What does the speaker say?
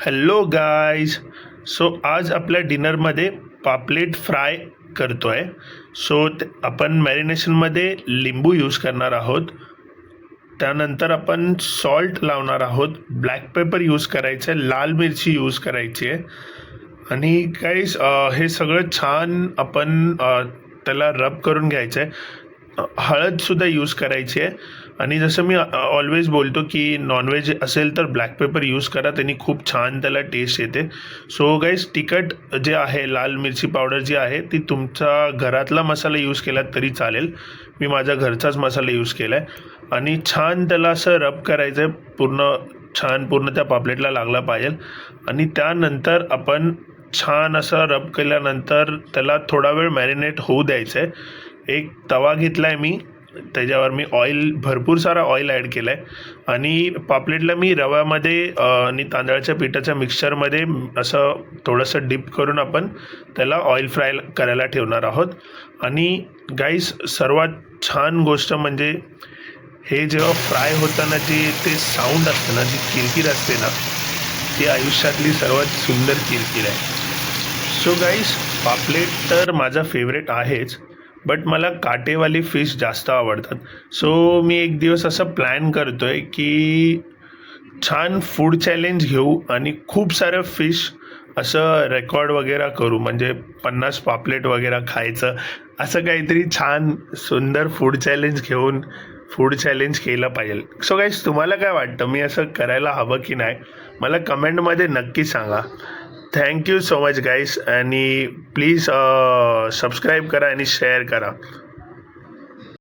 Hello guys so आज आपल्या डिनरमध्ये पापलेट फ्राय करतो आहे सो ते- आपण मॅरिनेशनमध्ये लिंबू यूज करणार आहोत. त्यानंतर आपण सॉल्ट लावणार आहोत. ब्लॅक पेपर यूज करायचं आहे लाल मिरची यूज करायची आहे आणि काहीच हे सगळं छान आपण त्याला रब करून घ्यायचं आहे हळदसुद्धा यूज करायची आहे. आणि जसं मी ऑलवेज बोलतो की नॉनव्हेज असेल तर ब्लॅक पेपर यूज करा. त्यांनी खूप छान त्याला टेस्ट येते. सो गाईज तिखट जे आहे लाल मिरची पावडर जी आहे ती तुमचा घरातला मसाला यूज केला तरी चालेल. मी माझा घरचाच मसाला यूज केला आहे आणि छान त्याला असं रब करायचं आहे पूर्ण छान पूर्ण त्या पापलेटला लागला पाहिजे. आणि त्यानंतर आपण छान असं रब केल्यानंतर त्याला थोडा वेळ मॅरिनेट होऊ द्यायचं आहे एक तवा घेतला आहे मी त्याच्यावर मी ऑइल भरपूर सारा ऑइल ॲड केला आहे आणि पापलेटला मी रव्यामध्ये आणि तांदळाच्या पिठाच्या मिक्सरमध्ये असं थोडंसं डिप करून आपण त्याला ऑइल फ्राय करायला ठेवणार आहोत. आणि गाईस सर्वात छान गोष्ट म्हणजे हे जेव्हा फ्राय होताना जी ते साऊंड असतं ना जी किरकिर असते ना ती आयुष्यातली सर्वात सुंदर किरकिर आहे. सो गाईस पापलेट तर माझा फेवरेट आहेच. बट मला काटेवाली फिश जास्त आवडतात. सो मी एक दिवस असं प्लॅन करतो आहे की छान फूड चॅलेंज घेऊ आणि खूप सारं फिश असं रेकॉर्ड वगैरे करू. म्हणजे पन्नास पापलेट वगैरे खायचं. असं काहीतरी छान सुंदर फूड चॅलेंज घेऊन फूड चॅलेंज केलं पाहिजे. सो गाईज तुम्हाला काय वाटतं? मी असं करायला हवं की नाही? मला कमेंटमध्ये नक्की सांगा. थँक्यू सो मच गाईस आणि प्लीज सबस्क्राईब करा आणि शेअर करा.